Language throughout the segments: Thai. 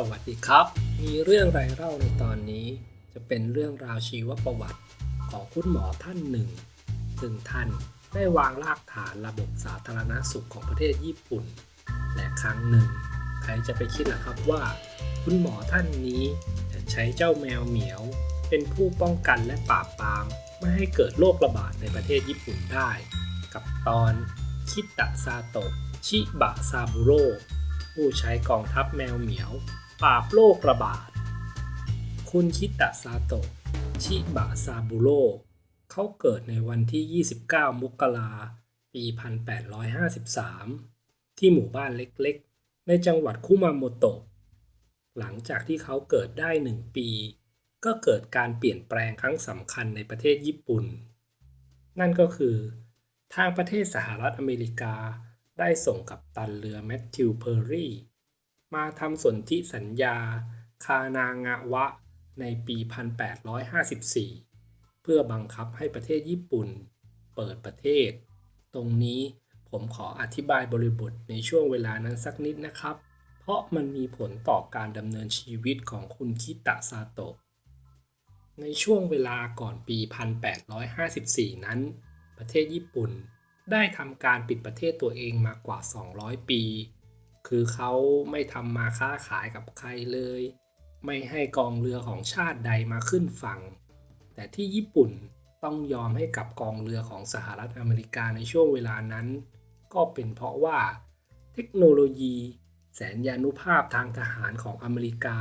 สวัสดีครับ มีเรื่องไรเล่าในตอนนี้ จะเป็นเรื่องราวชีวประวัติของคุณหมอท่านหนึ่ง ซึ่งท่านได้วางรากฐานระบบสาธารณสุขของประเทศญี่ปุ่น และครั้งหนึ่ง ใครจะไปคิดล่ะครับว่า คุณหมอท่านนี้จะใช้เจ้าแมวเหมียว เป็นผู้ป้องกันและปราบปรามไม่ให้เกิดโรคระบาดในประเทศญี่ปุ่นได้ กับตอนคิตะซาโตะชิบะซาบุโรผู้ใช้กองทัพแมวเหมียว ปราบโรคระบาด คุณคิตะซาโตะ ชิบะซาบุโรเขาเกิดในวันที่ 29 มกราปี 1853 ที่หมู่บ้านเล็กๆ ในจังหวัดคุมาโมโตะ หลังจากที่เขาเกิดได้หนึ่งปี ก็เกิดการเปลี่ยนแปลงครั้งสำคัญในประเทศญี่ปุ่น นั่นก็คือ ทางประเทศสหรัฐอเมริกาได้ส่งกับตันเรือแมทธิวเพอร์รี่ มาทำสนธิสัญญา คานางะวะ ในปี 1854 เพื่อบังคับให้ประเทศญี่ปุ่นเปิดประเทศ ตรงนี้ผมขออธิบายบริบทในช่วงเวลานั้นสักนิดนะครับ เพราะมันมีผลต่อการดำเนินชีวิตของคุณคิตะซาโตะ ในช่วงเวลาก่อนปี 1854 นั้น ประเทศญี่ปุ่นได้ทำการปิดประเทศตัวเองมากว่า 200 ปี คือเขาไม่ทำมาค้าขายกับใครเลย ไม่ให้กองเรือของชาติใดมาขึ้นฝั่ง แต่ที่ญี่ปุ่นต้องยอมให้กับกองเรือของสหรัฐอเมริกาในช่วงเวลานั้น ก็เป็นเพราะว่าเทคโนโลยี แสนยานุภาพทางทหารของอเมริกา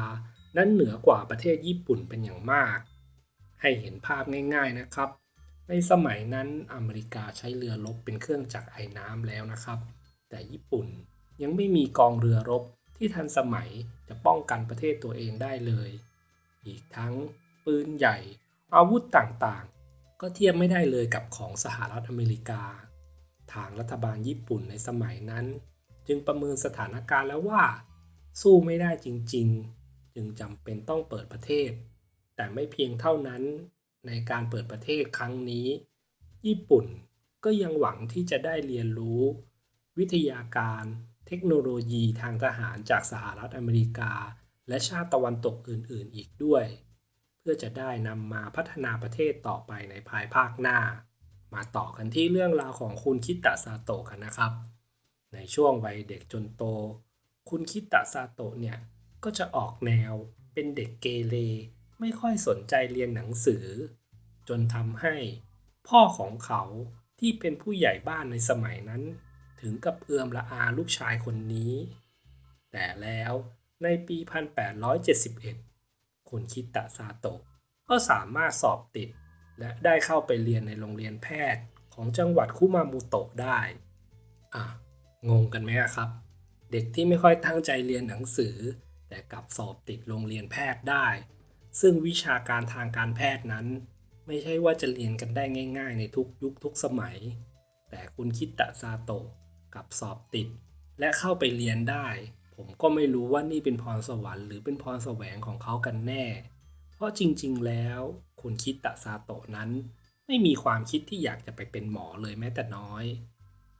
นั้นเหนือกว่าประเทศญี่ปุ่นเป็นอย่างมาก ให้เห็นภาพง่าย ๆนะครับ ในสมัยนั้นอเมริกาใช้เรือรบเป็นเครื่องจักรไอ้น้ำแล้วนะครับ แต่ญี่ปุ่น ยังไม่มีกองเรือรบที่ทันสมัยจะป้องกันประเทศตัวเองได้เลย อีกทั้งปืนใหญ่ อาวุธต่างๆ ก็เทียบไม่ได้เลยกับของสหรัฐอเมริกา ทางรัฐบาลญี่ปุ่นในสมัยนั้น จึงประเมินสถานการณ์แล้วว่า สู้ไม่ได้จริงๆ จึงจำเป็นต้องเปิดประเทศ แต่ไม่เพียงเท่านั้นในการเปิดประเทศครั้งนี้ ญี่ปุ่นก็ยังหวังที่จะได้เรียนรู้ วิทยาการ เทคโนโลยีทางทหารจากสหรัฐอเมริกา และชาติตะวันตกอื่น ๆ อีกด้วย เพื่อจะได้นำมาพัฒนาประเทศต่อไปในภายภาคหน้า มาต่อกันที่เรื่องราวของคุณคิตะซาโตะกันนะครับ ในช่วงวัยเด็กจนโต คุณคิตะซาโตะเนี่ยก็จะออกแนวเป็นเด็กเกเรไม่ค่อยสนใจเรียนหนังสือ จนทำให้พ่อของเขาที่เป็นผู้ใหญ่บ้านในสมัยนั้น ถึงกับเอือมละอาลูกชายคนนี้ แต่แล้วในปี 1871 คุณคิตะซาโตะก็สามารถสอบติด และได้เข้าไปเรียนในโรงเรียนแพทย์ของจังหวัดคุมามุโตะได้ อะ งงกันไหมครับ เด็กที่ไม่ค่อยตั้งใจเรียนหนังสือ แต่กลับสอบติดโรงเรียนแพทย์ได้ ซึ่งวิชาการทางการแพทย์นั้น ไม่ใช่ว่าจะเรียนกันได้ง่าย ๆ ในทุกยุคทุกสมัย แต่คุณคิตะซาโตะ กับสอบติด และเข้าไปเรียนได้ ผมก็ไม่รู้ว่านี่เป็นพรสวรรค์หรือเป็นพรแสวงของเขากันแน่ เพราะจริงๆ แล้วคุณคิดตะซาโตะนั้น ไม่มีความคิดที่อยากจะไปเป็นหมอเลยแม้แต่น้อย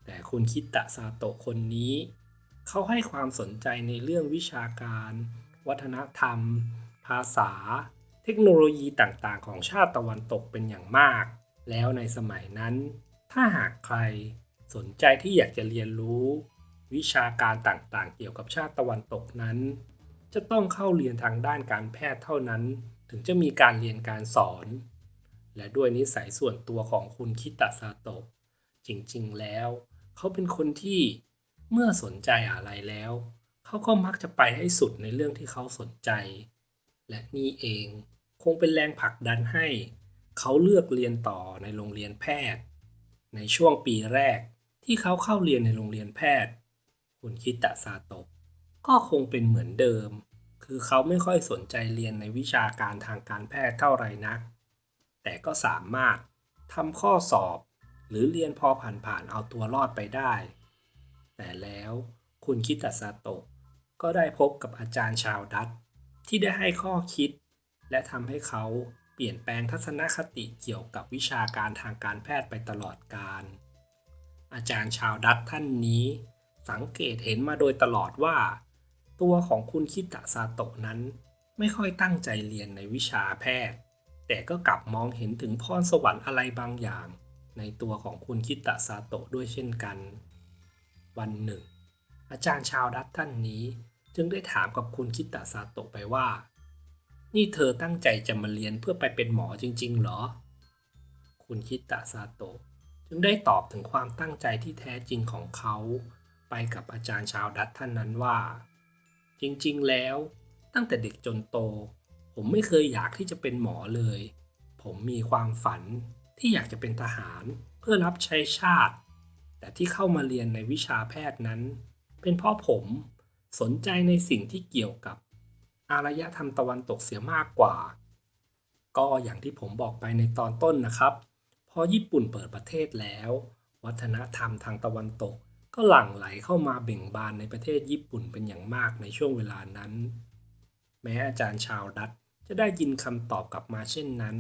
แต่คุณคิดตะซาโตะคนนี้ เขาให้ความสนใจในเรื่องวิชาการ วัฒนธรรม ภาษา เทคโนโลยีต่างๆ ของชาติตะวันตกเป็นอย่างมาก แล้วในสมัยนั้น ถ้าหากใคร สนใจที่อยากจะเรียนรู้ วิชาการต่างๆ เกี่ยวกับชาติตะวันตกนั้น จะต้องเข้าเรียนทางด้านการแพทย์เท่านั้น ถึงจะมีการเรียนการสอน และด้วยนิสัยส่วนตัวของคุณคิตะซาโตะจริงๆแล้ว เขาเป็นคนที่เมื่อสนใจอะไรแล้ว เขาก็มักจะไปให้สุดในเรื่องที่เขาสนใจ และนี่เองคงเป็นแรงผลักดันให้ เขาเลือกเรียนต่อในโรงเรียนแพทย์ ในช่วงปีแรก ที่เขาเข้าเรียนในโรงเรียนแพทย์ คุณคิตะซาโตะก็คงเป็นเหมือนเดิม คือเขาไม่ค่อยสนใจเรียนในวิชาการทางการแพทย์เท่าไรนัก แต่ก็สามารถทำข้อสอบ หรือเรียนพอผ่านๆเอาตัวรอดไปได้ แต่แล้วคุณคิตะซาโตะก็ได้พบกับอาจารย์ชาวดัตที่ได้ให้ข้อคิด และทำให้เขาเปลี่ยนแปลงทัศนคติเกี่ยวกับวิชาการทางการแพทย์ไปตลอดกาล อาจารย์ชาวดัตท่านนี้ สังเกตเห็นมาโดยตลอดว่า ตัวของคุณคิตะซาโตะนั้น ไม่ค่อยตั้งใจเรียนในวิชาแพทย์ แต่ก็กลับมองเห็นถึงพรสวรรค์อะไรบางอย่าง ในตัวของคุณคิตะซาโตะด้วยเช่นกัน วันหนึ่ง อาจารย์ชาวดัตท่านนี้ จึงได้ถามกับคุณคิตะซาโตะไปว่า นี่เธอตั้งใจจะมาเรียนเพื่อไปเป็นหมอจริง ๆ เหรอ คุณคิตะซาโตะ จึงได้ตอบถึงความตั้งใจที่แท้จริงของเขา ไปกับอาจารย์ชาวดัตท่านนั้นว่า จริงๆ แล้วตั้งแต่เด็กจนโต ผมไม่เคยอยากที่จะเป็นหมอเลย ผมมีความฝันที่อยากจะเป็นทหารเพื่อรับใช้ชาติ แต่ที่เข้ามาเรียนในวิชาแพทย์นั้น เป็นเพราะผมสนใจในสิ่งที่เกี่ยวกับอารยธรรมตะวันตกเสียมากกว่า ก็อย่างที่ผมบอกไปในตอนต้นนะครับ อญี่ปุ่นเปิดประเทศแล้ว วัฒนธรรมทางตะวันตก ก็หลั่งไหลเข้ามาเบ่งบานในประเทศญี่ปุ่นเป็นอย่างมากในช่วงเวลานั้น แม้อาจารย์ชาวดัตจะได้ยินคำตอบกลับมาเช่นนั้น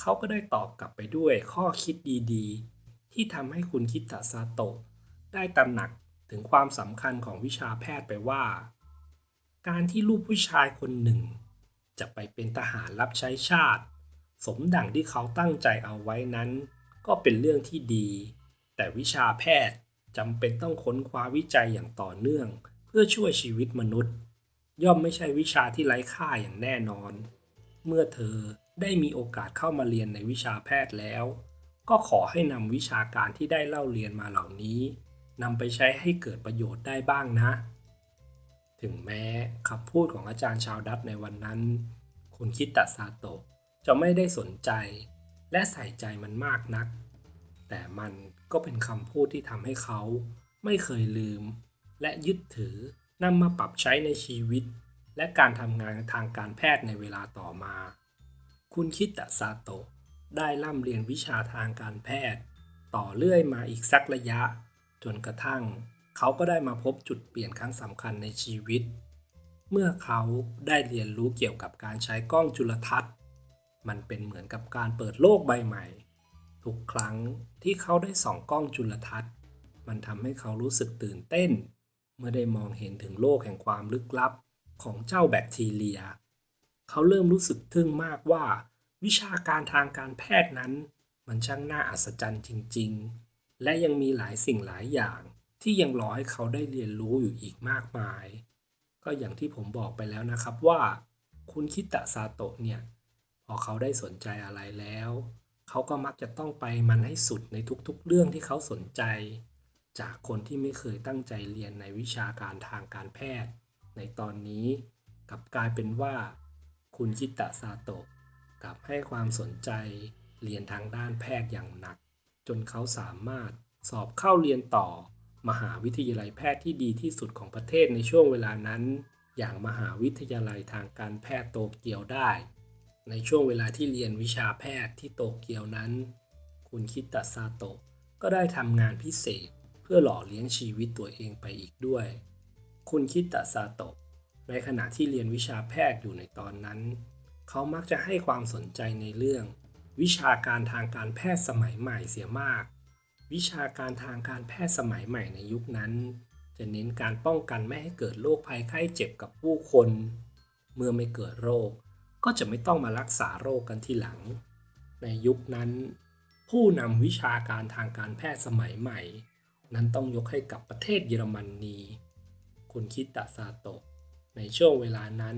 เขาก็ได้ตอบกลับไปด้วยข้อคิดดีๆ ที่ทำให้คุณคิตะซาโตะได้ตระหนักถึงความสำคัญของวิชาแพทย์ไปว่า การที่ลูกผู้ชายคนหนึ่ง จะไปเป็นทหารรับใช้ชาติ สมดังที่เขาตั้งใจเอาไว้นั้น ก็เป็นเรื่องที่ดี แต่วิชาแพทย์จำเป็นต้องค้นคว้าวิจัยอย่างต่อเนื่อง เพื่อช่วยชีวิตมนุษย์ ย่อมไม่ใช่วิชาที่ไร้ค่าอย่างแน่นอน เมื่อเธอได้มีโอกาสเข้ามาเรียนในวิชาแพทย์แล้ว ก็ขอให้นำวิชาการที่ได้เล่าเรียนมาเหล่านี้นำไปใช้ให้เกิดประโยชน์ได้บ้างนะ ถึงแม้คำพูดของอาจารย์ชาวดัตในวันนั้น คุณคิดตะซาโตะ จะไม่ได้สนใจ และใส่ใจมันมากนัก แต่มันก็เป็นคำพูดที่ทำให้เขาไม่เคยลืม และยึดถือนำมาปรับใช้ในชีวิต และการทำงานทางการแพทย์ในเวลาต่อมา คุณคิดตะซาโตะได้ร่ำเรียนวิชาทางการแพทย์ ต่อเรื่อยมาอีกสักระยะ จนกระทั่ง เขาก็ได้มาพบจุดเปลี่ยนครั้งสำคัญในชีวิต เมื่อเขาได้เรียนรู้เกี่ยวกับการใช้กล้องจุลทรรศน์ มันเป็นเหมือนกับการเปิดโลกใบใหม่ ทุกครั้งที่เขาได้ส่องกล้องจุลทรรศน์ มันทำให้เขารู้สึกตื่นเต้น เมื่อได้มองเห็นถึงโลกแห่งความลึกลับของเจ้าแบคทีเรีย เขาเริ่มรู้สึกทึ่งมากว่า วิชาการทางการแพทย์นั้น มันช่างน่าอัศจรรย์จริง ๆ และยังมีหลายสิ่งหลายอย่างที่ยังรอให้เขาได้เรียนรู้อยู่อีกมากมาย ก็อย่างที่ผมบอกไปแล้วนะครับว่า คุณคิตะซาโตะเนี่ย อเขาได้สนใจอะไรแล้ว เขาก็มักจะต้องไปมันให้สุดในทุกๆ เรื่องที่เขาสนใจ จากคนที่ไม่เคยตั้งใจเรียนในวิชาการทางการแพทย์ ในตอนนี้กลับกลายเป็นว่า คุณคิตะซาโตะกลับให้ความสนใจเรียนทางด้านแพทย์อย่างหนัก จนเขาสามารถสอบเข้าเรียนต่อ มหาวิทยาลัยแพทย์ที่ดีที่สุดของประเทศในช่วงเวลานั้น อย่างมหาวิทยาลัยทางการแพทย์โตเกียวได้ ในช่วงเวลาที่เรียนวิชาแพทย์ที่โตเกียวนั้น คุณคิตะซาโตะก็ได้ทำงานพิเศษเพื่อหล่อเลี้ยงชีวิตตัวเองไปอีกด้วย คุณคิตะซาโตะในขณะที่เรียนวิชาแพทย์อยู่ในตอนนั้น เขามักจะให้ความสนใจในเรื่อง วิชาการทางการแพทย์สมัยใหม่เสียมาก วิชาการทางการแพทย์สมัยใหม่ในยุคนั้น จะเน้นการป้องกันไม่ให้เกิดโรคภัยไข้เจ็บกับผู้คน เมื่อไม่เกิดโรค ก็จะไม่ต้องมารักษาโรคกันทีหลัง ในยุคนั้น ผู้นำวิชาการทางการแพทย์สมัยใหม่ นั้นต้องยกให้กับประเทศเยอรมนนีคุณคิตะซาโตะในช่วงเวลานั้น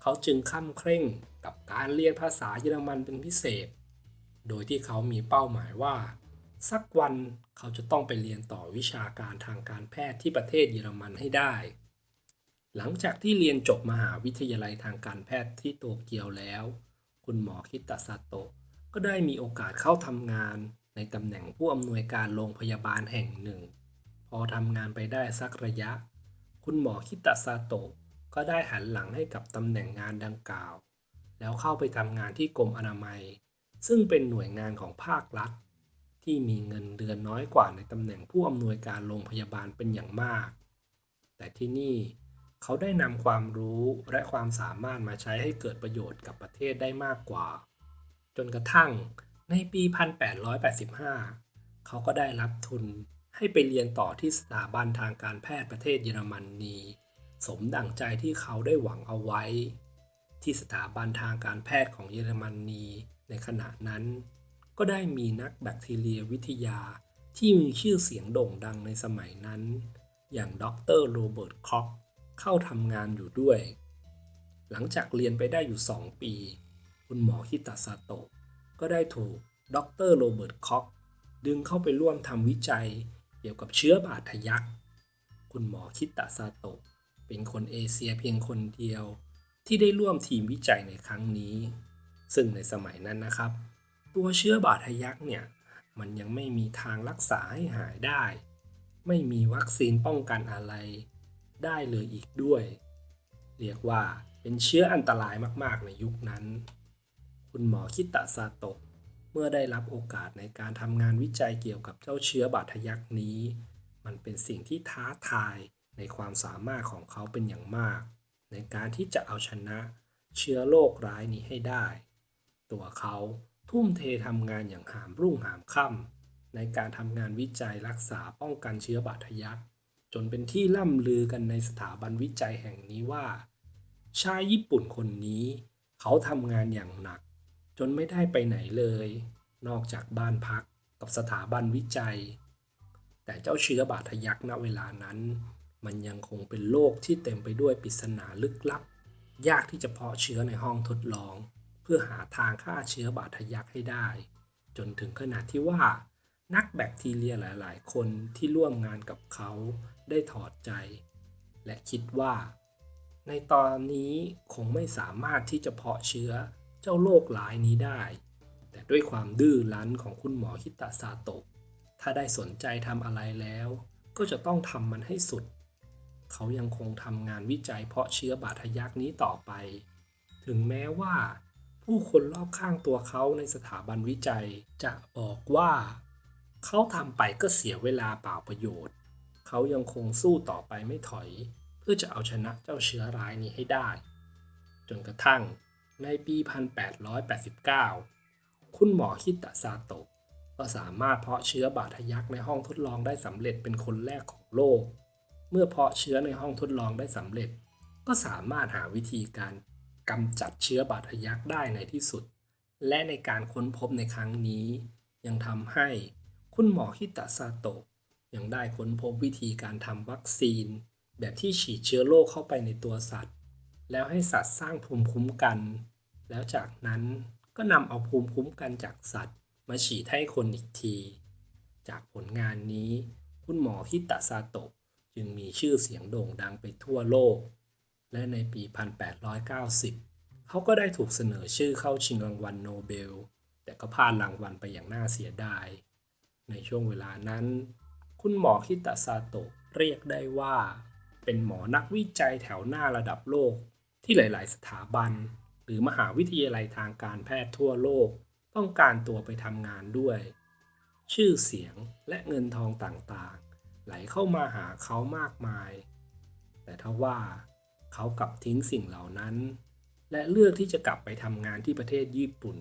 เขาจึงข้ามเคร่งกับการเรียนภาษาเยอรมันเป็นพิเศษ โดยที่เขามีเป้าหมายว่า สักวันเขาจะต้องไปเรียนต่อวิชาการทางการแพทย์ที่ประเทศเยอรมันให้ได้ หลังจากที่เรียนจบมหาวิทยาลัยทางการแพทย์ที่โตเกียวแล้ว คุณหมอคิตะซาโตะก็ได้มีโอกาสเข้าทำงานในตำแหน่งผู้อำนวยการโรงพยาบาลแห่งหนึ่ง พอทำงานไปได้สักระยะ คุณหมอคิตะซาโตะก็ได้หันหลังให้กับตำแหน่งงานดังกล่าว แล้วเข้าไปทำงานที่กรมอนามัย ซึ่งเป็นหน่วยงานของภาครัฐ ที่มีเงินเดือนน้อยกว่าในตำแหน่งผู้อำนวยการโรงพยาบาลเป็นอย่างมาก แต่ที่นี่ เขาได้นำความรู้และความสามารถมาใช้ให้เกิดประโยชน์กับประเทศได้มากกว่า จนกระทั่งในปี 1885 เขาก็ได้รับทุนให้ไปเรียนต่อที่สถาบันทางการแพทย์ประเทศเยอรมนนีสมดั่งใจที่เขาได้หวังเอาไว้ ที่สถาบันทางการแพทย์ของเยอรมนีในขณะนั้น ก็ได้มีนักแบคทีเรียวิทยาที่มีชื่อเสียงโด่งดังในสมัยนั้น อย่างดรโรเบิร์ตคอก เข้าทำงานอยู่ด้วย หลังจากเรียนไปได้อยู่ 2 ปี คุณหมอคิตาซาโตะก็ได้ถูกดรโรเบิร์ตคอกดึงเข้าไปร่วมทำวิจัยเกี่ยวกับเชื้อบาดทะยักคุณหมอคิตาซาโตะเป็นคนเอเชียเพียงคนเดียวที่ได้ร่วมทีมวิจัยในครั้งนี้ ซึ่งในสมัยนั้นนะครับ ตัวเชื้อบาดทะยักเนี่ยมันยังไม่มีทางรักษาให้หายได้ ไม่มีวัคซีนป้องกันอะไร ได้เลยอีกด้วย เรียกว่าเป็นเชื้ออันตรายมาก ๆ ในยุคนั้น คุณหมอคิตะซาโตะเมื่อได้รับโอกาสในการทำงานวิจัยเกี่ยวกับเจ้าเชื้อบาดทะยักนี้ มันเป็นสิ่งที่ท้าทายในความสามารถของเขาเป็นอย่างมาก ในการที่จะเอาชนะเชื้อโรคร้ายนี้ให้ได้ ตัวเขาทุ่มเททำงานอย่างหามรุ่งหามค่ำในการทำงานวิจัยรักษาป้องกันเชื้อบาดทะยัก จนเป็นที่ล่ำลือกันในสถาบันวิจัยแห่งนี้ว่า ชายญี่ปุ่นคนนี้ เขาทำงานอย่างหนัก จนไม่ได้ไปไหนเลย นอกจากบ้านพักกับสถาบันวิจัย แต่เจ้าเชื้อบาดทะยักณเวลานั้น มันยังคงเป็นโรคที่เต็มไปด้วยปริศนาลึกลับ ยากที่จะเพาะเชื้อในห้องทดลอง เพื่อหาทางฆ่าเชื้อบาดทะยักให้ได้ จนถึงขนาดที่ว่า นักแบคทีเรียหลาย ๆ คนที่ร่วมงานกับเขาได้ถอดใจ และคิดว่า ในตอนนี้คงไม่สามารถที่จะเพาะเชื้อเจ้าโรคร้ายนี้ได้ แต่ด้วยความดื้อรั้นของคุณหมอคิตะซาโตะถ้าได้สนใจทำอะไรแล้ว ก็จะต้องทำมันให้สุด เขายังคงทำงานวิจัยเพาะเชื้อบาดทะยักนี้ต่อไป ถึงแม้ว่า ผู้คนรอบข้างตัวเขาในสถาบันวิจัยจะบอกว่า เขาทำไปก็เสียเวลาเปล่าประโยชน์ เขายังคงสู้ต่อไปไม่ถอย เพื่อจะเอาชนะเจ้าเชื้อร้ายนี้ให้ได้ จนกระทั่งในปี 1889 คุณหมอคิตะซาโตะก็สามารถเพาะเชื้อบาดทะยักในห้องทดลองได้สำเร็จเป็นคนแรกของโลก เมื่อเพาะเชื้อในห้องทดลองได้สำเร็จ ก็สามารถหาวิธีการกำจัดเชื้อบาดทะยักได้ในที่สุด และในการค้นพบในครั้งนี้ ยังทำให้ คุณหมอคิตะซาโตะยังได้ค้นพบวิธีการทำวัคซีน แบบที่ฉีดเชื้อโรคเข้าไปในตัวสัตว์ แล้วให้สัตว์สร้างภูมิคุ้มกัน แล้วจากนั้นก็นำเอาภูมิคุ้มกันจากสัตว์ มาฉีดให้คนอีกที จากผลงานนี้ คุณหมอฮิตะซาโตะจึงมีชื่อเสียงโด่งดังไปทั่วโลก และในปี 1890 เขาก็ได้ถูกเสนอชื่อเข้าชิงรางวัลโนเบล แต่ก็พลาดรางวัลไปอย่างน่าเสียดาย ในช่วงเวลานั้น คุณหมอคิตะซาโตะเรียกได้ว่า เป็นหมอนักวิจัยแถวหน้าระดับโลก ที่หลาย ๆ สถาบัน หรือมหาวิทยาลัยทางการแพทย์ทั่วโลก ต้องการตัวไปทำงานด้วย ชื่อเสียงและเงินทองต่าง ๆ ไหลเข้ามาหาเขามากมาย แต่ทว่าเขากลับทิ้งสิ่งเหล่านั้น และเลือกที่จะกลับไปทำงานที่ประเทศญี่ปุ่น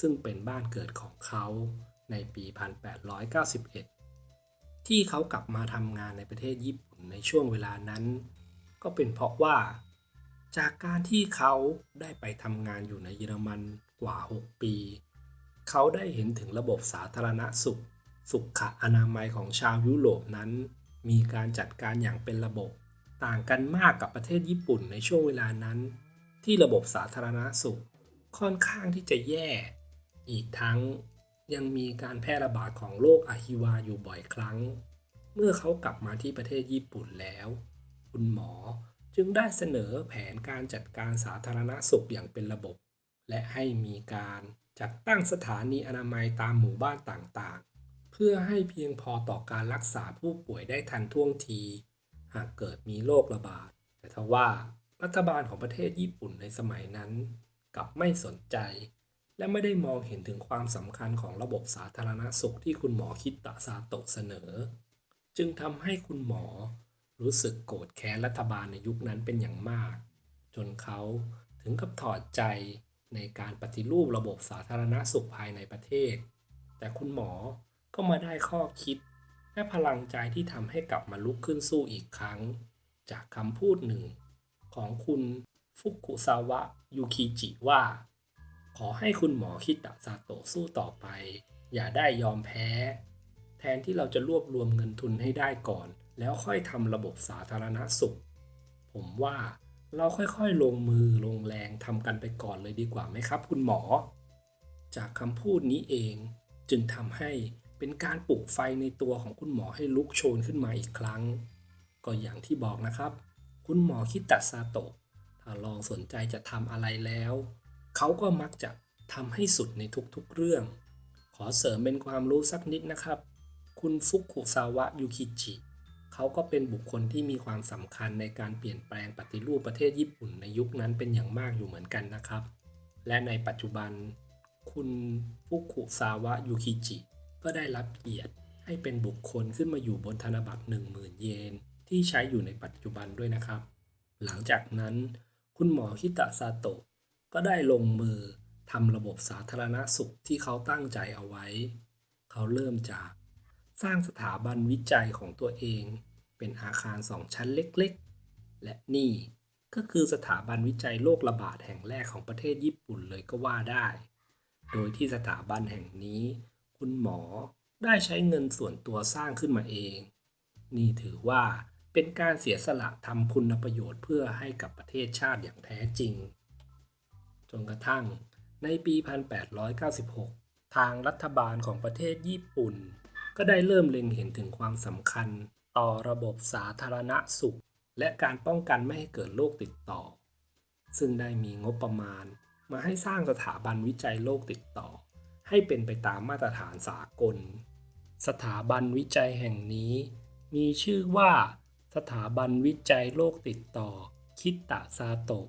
ซึ่งเป็นบ้านเกิดของเขา ในปี 1891 ที่เขากลับมาทำงานในประเทศญี่ปุ่นในช่วงเวลานั้น ก็เป็นเพราะว่า จากการที่เขาได้ไปทำงานอยู่ในเยอรมันกว่า 6 ปี เขาได้เห็นถึงระบบสาธารณสุข สุขอนามัยของชาวยุโรปนั้น มีการจัดการอย่างเป็นระบบต่างกันมากกับประเทศญี่ปุ่นในช่วงเวลานั้น ที่ระบบสาธารณสุขค่อนข้างที่จะแย่ อีกทั้ง ยังมีการแพร่ระบาดของโรคอะฮิวาอยู่บ่อยครั้ง เมื่อเขากลับมาที่ประเทศญี่ปุ่นแล้ว คุณหมอจึงได้เสนอแผนการจัดการสาธารณสุขอย่างเป็นระบบ และให้มีการจัดตั้งสถานีอนามัยตามหมู่บ้านต่างๆ เพื่อให้เพียงพอต่อการรักษาผู้ป่วยได้ทันท่วงที หากเกิดมีโรคระบาด แต่ทว่ารัฐบาลของประเทศญี่ปุ่นในสมัยนั้น กลับไม่สนใจ และไม่ได้มองเห็นถึงความสำคัญของระบบสาธารณสุขที่คุณหมอคิดตะซาโตะเสนอ จึงทำให้คุณหมอรู้สึกโกรธแค้นรัฐบาลในยุคนั้นเป็นอย่างมาก จนเขาถึงกับถอดใจในการปฏิรูประบบสาธารณสุขภายในประเทศ แต่คุณหมอก็มาได้ข้อคิด และพลังใจที่ทำให้กลับมาลุกขึ้นสู้อีกครั้ง จากคำพูดหนึ่ง ของคุณฟุกุซาวะยูคิจิว่า ขอให้คุณหมอคิตะซาโตะสู้ต่อไป อย่าได้ยอมแพ้ แทนที่เราจะรวบรวมเงินทุนให้ได้ก่อน แล้วค่อยทำระบบสาธารณสุข ผมว่าเราค่อยๆ ลงมือลงแรงทำกันไปก่อนเลยดีกว่าไหมครับ คุณหมอ จากคำพูดนี้เองจึงทำให้เป็นการปลุกไฟในตัวของคุณหมอให้ลุกโชนขึ้นมาอีกครั้ง ก็อย่างที่บอกนะครับ คุณหมอคิตะซาโตะถ้าลองสนใจจะทำอะไรแล้ว เขาก็มักจะทำให้สุดในทุกๆเรื่อง ขอเสริมเป็นความรู้สักนิดนะครับ คุณฟุกุซาวะยูคิจิ เขาก็เป็นบุคคลที่มีความสำคัญในการเปลี่ยนแปลงปฏิรูปประเทศญี่ปุ่นในยุคนั้นเป็นอย่างมากอยู่เหมือนกันนะครับ และในปัจจุบัน คุณฟุกุซาวะยูคิจิ ก็ได้รับเกียรติให้เป็นบุคคลขึ้นมาอยู่บนธนบัตร10,000 เยน ที่ใช้อยู่ในปัจจุบันด้วยนะครับ หลังจากนั้น คุณหมอคิตะซาโตะ ก็ได้ลงมือทำระบบสาธารณสุขที่เขาตั้งใจเอาไว้ เขาเริ่มจากสร้างสถาบันวิจัยของตัวเอง เป็นอาคารสองชั้นเล็กๆ และนี่ก็คือสถาบันวิจัยโรคระบาดแห่งแรกของประเทศญี่ปุ่นเลยก็ว่าได้ โดยที่สถาบันแห่งนี้ คุณหมอได้ใช้เงินส่วนตัวสร้างขึ้นมาเอง นี่ถือว่าเป็นการเสียสละทำคุณประโยชน์เพื่อให้กับประเทศชาติอย่างแท้จริง จนกระทั่งในปี 1896 ทางรัฐบาลของประเทศญี่ปุ่น ก็ได้เริ่มเล็งเห็นถึงความสำคัญต่อระบบสาธารณสุข และการป้องกันไม่ให้เกิดโรคติดต่อ ซึ่งได้มีงบประมาณมาให้สร้างสถาบันวิจัยโรคติดต่อ ให้เป็นไปตามมาตรฐานสากล สถาบันวิจัยแห่งนี้ มีชื่อว่า สถาบันวิจัยโรคติดต่อ คิตะซาโตะ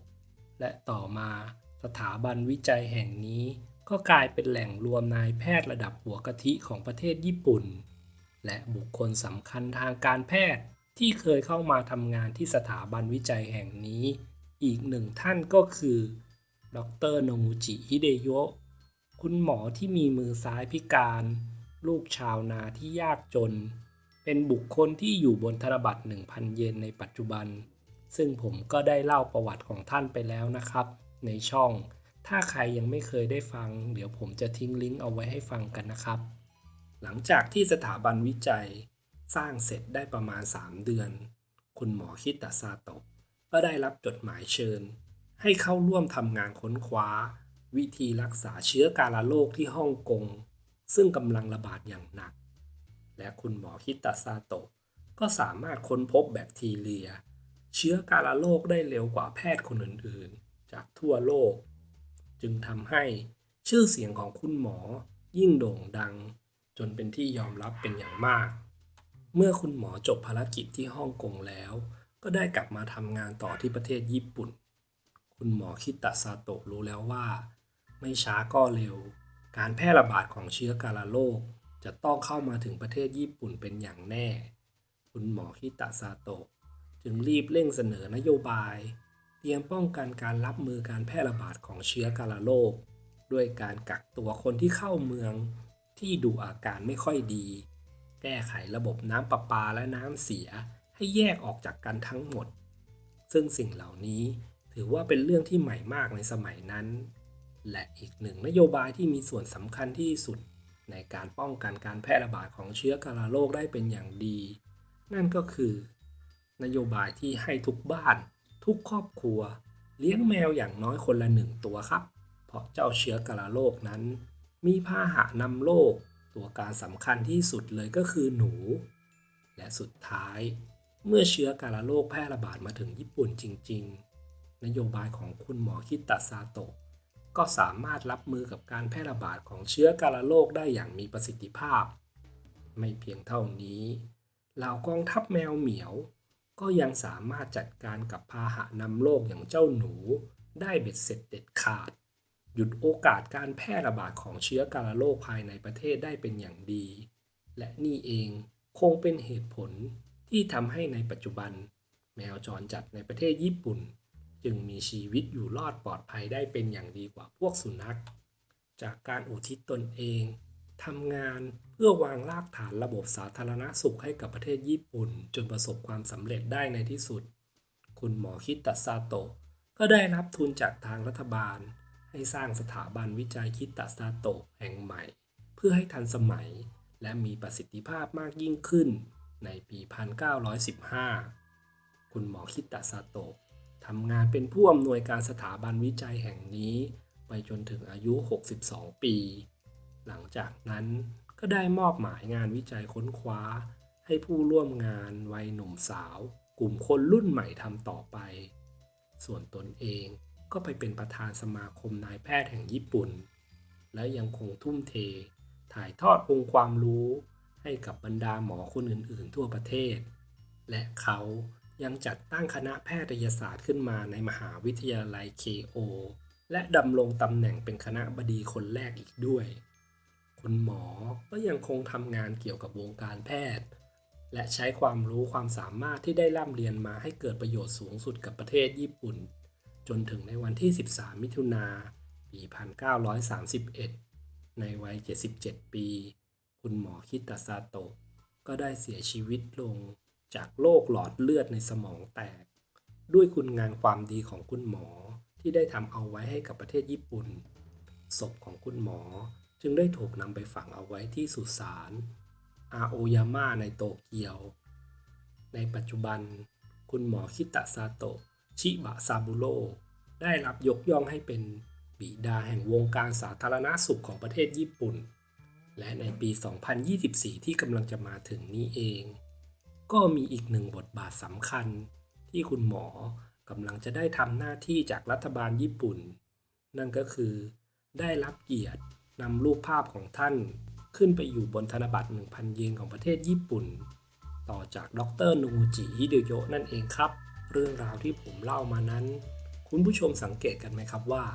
และต่อมา สถาบันวิจัยแห่งนี้ก็กลายเป็นแหล่งรวมนายแพทย์ระดับหัวกะทิของประเทศญี่ปุ่น และบุคคลสำคัญทางการแพทย์ที่เคยเข้ามาทำงานที่สถาบันวิจัยแห่งนี้ อีกหนึ่งท่านก็คือ ดรโนงูจิฮิเดโยะ คุณหมอที่มีมือซ้ายพิการ ลูกชาวนาที่ยากจน เป็นบุคคลที่อยู่บนธนบัตร 1,000 เยนในปัจจุบัน ซึ่งผมก็ได้เล่าประวัติของท่านไปแล้วนะครับ ในช่อง ถ้าใครยังไม่เคยได้ฟัง เดี๋ยวผมจะทิ้งลิงก์เอาไว้ให้ฟังกันนะครับ หลังจากที่สถาบันวิจัยสร้างเสร็จได้ประมาณ 3 เดือน คุณหมอคิตะซาโตะก็ได้รับจดหมายเชิญ ให้เข้าร่วมทำงานค้นคว้า วิธีรักษาเชื้อกาฬโรคที่ฮ่องกง ซึ่งกำลังระบาดอย่างหนัก และคุณหมอคิตะซาโตะก็สามารถค้นพบแบคทีเรีย เชื้อกาฬโรคได้เร็วกว่าแพทย์คนอื่นๆ จากทั่วโลก จึงทำให้ชื่อเสียงของคุณหมอยิ่งโด่งดัง จนเป็นที่ยอมรับเป็นอย่างมาก เมื่อคุณหมอจบภารกิจที่ฮ่องกงแล้ว ก็ได้กลับมาทำงานต่อที่ประเทศญี่ปุ่น คุณหมอคิตะซาโตะรู้แล้วว่า ไม่ช้าก็เร็ว การแพร่ระบาดของเชื้อกาฬโรคจะต้องเข้ามาถึงประเทศญี่ปุ่นเป็นอย่างแน่ คุณหมอคิตะซาโตะจึงรีบเร่งเสนอนโยบาย เตรียมป้องกันการรับมือการแพร่ระบาดของเชื้อกาฬโรคด้วยการกักตัวคนที่เข้าเมืองที่ดูอาการไม่ค่อยดี แก้ไขระบบน้ำประปาและน้ำเสียให้แยกออกจากกันทั้งหมด ซึ่งสิ่งเหล่านี้ถือว่าเป็นเรื่องที่ใหม่มากในสมัยนั้น และอีกหนึ่งนโยบายที่มีส่วนสำคัญที่สุดในการป้องกันการแพร่ระบาดของเชื้อกาฬโรคได้เป็นอย่างดี นั่นก็คือ นโยบายที่ให้ทุกบ้าน ทุกครอบครัว เลี้ยงแมวอย่างน้อยคนละหนึ่งตัวครับ เพราะเจ้าเชื้อกาฬโรคนั้น มีพาหะนำโรคตัวการสำคัญที่สุดเลยก็คือหนู และสุดท้าย เมื่อเชื้อกาฬโรคแพร่ระบาดมาถึงญี่ปุ่นจริง ๆ นโยบายของคุณหมอคิตะซาโตะก็สามารถรับมือกับการแพร่ระบาดของเชื้อกาฬโรคได้อย่างมีประสิทธิภาพ ไม่เพียงเท่านี้เหล่ากองทัพแมวเหมียว ก็ยังสามารถจัดการกับพาหะนำโรคอย่างเจ้าหนู ได้เบ็ดเสร็จเด็ดขาด หยุดโอกาสการแพร่ระบาดของเชื้อกาฬโรคภายในประเทศได้เป็นอย่างดี และนี่เองคงเป็นเหตุผลที่ทำให้ในปัจจุบัน แมวจรจัดในประเทศญี่ปุ่น จึงมีชีวิตอยู่รอดปลอดภัยได้เป็นอย่างดีกว่าพวกสุนัข จากการอุทิศตนเองทำงาน พื่อวางรากฐานระบบสาธารณสุขให้กับประเทศญี่ปุ่น จนประสบความสำเร็จได้ในที่สุด คุณหมอคิตะซาโตะก็ได้รับทุนจากทางรัฐบาล ให้สร้างสถาบันวิจัยคิตะซาโตะแห่งใหม่ เพื่อให้ทันสมัยและมีประสิทธิภาพมากยิ่งขึ้นในปี 1915 คุณหมอคิตะซาโตะทำงานเป็นผู้อำนวยการสถาบันวิจัยแห่งนี้ ไปจนถึงอายุ 62 ปี หลังจากนั้น ก็ได้มอบหมายงานวิจัยค้นคว้า ให้ผู้ร่วมงานวัยหนุ่มสาว กลุ่มคนรุ่นใหม่ทำต่อไป ส่วนตนเองก็ไปเป็นประธานสมาคมนายแพทย์แห่งญี่ปุ่น และยังคงทุ่มเท ถ่ายทอดองค์ความรู้ ให้กับบรรดาหมอคนอื่น ๆ ทั่วประเทศ และเขายังจัดตั้งคณะแพทยศาสตร์ขึ้นมาในมหาวิทยาลัยเคโอและดำรงตำแหน่งเป็นคณะบดีคนแรกอีกด้วย คุณหมอก็ยังคงทำงานเกี่ยวกับวงการแพทย์ และใช้ความรู้ความสามารถที่ได้ร่ำเรียนมาให้เกิดประโยชน์สูงสุดกับประเทศญี่ปุ่น จนถึงในวันที่ 13 มิถุนาปี 1931 ในวัย 77 ปี คุณหมอคิตาซาโตะก็ได้เสียชีวิตลงจากโรคหลอดเลือดในสมองแตก ด้วยคุณงานความดีของคุณหมอที่ได้ทำเอาไว้ให้กับประเทศญี่ปุ่น ศพของคุณหมอ จึงได้ถูกนำไปฝังเอาไว้ที่สุสานอาโอยาม่าในโตเกียว ในปัจจุบัน คุณหมอคิตะซาโตะ ชิบะซาบุโร่ได้รับยกย่องให้เป็นบิดาแห่งวงการสาธารณาสุขของประเทศญี่ปุ่น และในปี 2024 ที่กำลังจะมาถึงนี้เอง ก็มีอีกหนึ่งบทบาทสำคัญ ที่คุณหมอกำลังจะได้ทำหน้าที่จากรัฐบาลญี่ปุ่น นั่นก็คือได้รับเกียรติ นำรูปภาพของท่านขึ้นไปอยู่บนธนบัตร 1,000 เยนของประเทศญี่ปุ่น ต่อจากดรนูจิฮิเดโยะนั่นเองครับ เรื่องราวที่ผมเล่ามานั้น คุณผู้ชมสังเกตกันไหมครับว่า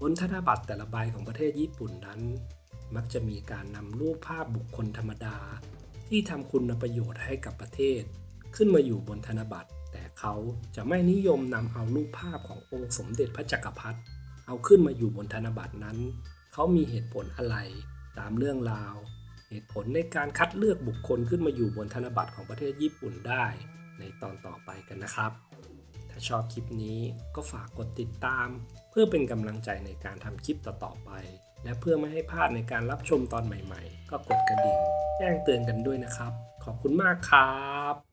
บนธนบัตรแต่ละใบของประเทศญี่ปุ่นนั้น มักจะมีการนำรูปภาพบุคคลธรรมดา ที่ทำคุณประโยชน์ให้กับประเทศ ขึ้นมาอยู่บนธนบัตร แต่เขาจะไม่นิยมนำเอารูปภาพขององค์สมเด็จพระจักรพรรดิเอาขึ้นมาอยู่บนธนบัตรนั้น เขามีเหตุผลอะไร ตามเรื่องราว เหตุผลในการคัดเลือกบุคคลขึ้นมาอยู่บนธนบัตรของประเทศญี่ปุ่นได้ ในตอนต่อไปกันนะครับ ถ้าชอบคลิปนี้ก็ฝากกดติดตาม เพื่อเป็นกำลังใจในการทำคลิปต่อๆไป และเพื่อไม่ให้พลาดในการรับชมตอนใหม่ ๆ ก็กดกระดิ่ง แจ้งเตือนกันด้วยนะครับ ขอบคุณมากครับ